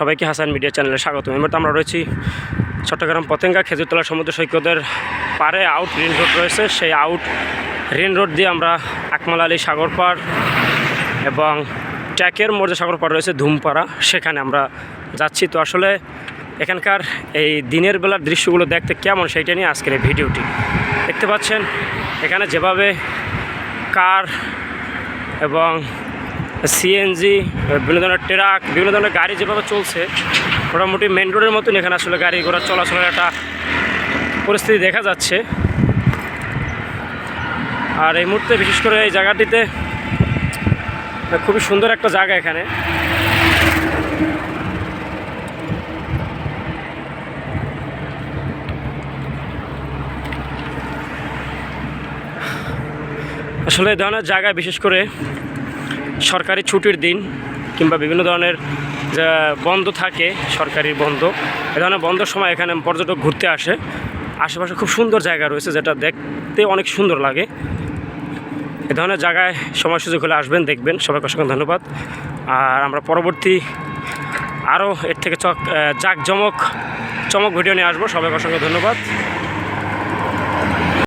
সবাইকে হাসান মিডিয়া চ্যানেলে স্বাগত মুহূর্তে আমরা রয়েছি চট্টগ্রাম পতেঙ্গা খেজুরতলা সমুদ্র সৈকতের পারে আউট রিন রোড রয়েছে। সেই আউট রিন রোড দিয়ে আমরা আকমাল আলী সাগর পাড় এবং ট্যাকের মোড়ে সাগর পাড় রয়েছে ধুমপাড়া। সেখানে আমরা যাচ্ছি। তো আসলে এখানকার এই দিনের বেলার দৃশ্যগুলো দেখতে কেমন সেইটা নিয়ে আজকের এই ভিডিওটি। দেখতে পাচ্ছেন, এখানে যেভাবে কার এবং সিএনজি বিভিন্ন ধরনের ট্রাক, বিভিন্ন ধরনের গাড়ি যেভাবে চলছে, মোটামুটি মেন রোডের মতন এখানে আসলে গাড়ি ঘোড়া চলাচলের একটা পরিস্থিতি দেখা যাচ্ছে। আর এই মুহূর্তে বিশেষ করে এই জায়গাটিতে খুবই সুন্দর একটা জায়গা এখানে। আসলে এই ধরনের জায়গায় বিশেষ করে সরকারি ছুটির দিন কিংবা বিভিন্ন ধরনের বন্ধ থাকে সরকারি বন্ধ। এ ধরনের বন্ধের সময় এখানে পর্যটক ঘুরতে আসে। আশেপাশে খুব সুন্দর জায়গা রয়েছে যেটা দেখতে অনেক সুন্দর লাগে। এ ধরনের জায়গায় সময় সুযোগ হলে আসবেন, দেখবেন। সবাইকে অসংখ্য ধন্যবাদ। আর আমরা পরবর্তী আরও এর থেকে চক জাঁকজমক, চমক ভিডিও নিয়ে আসব। সবাইকে অসংখ্য ধন্যবাদ।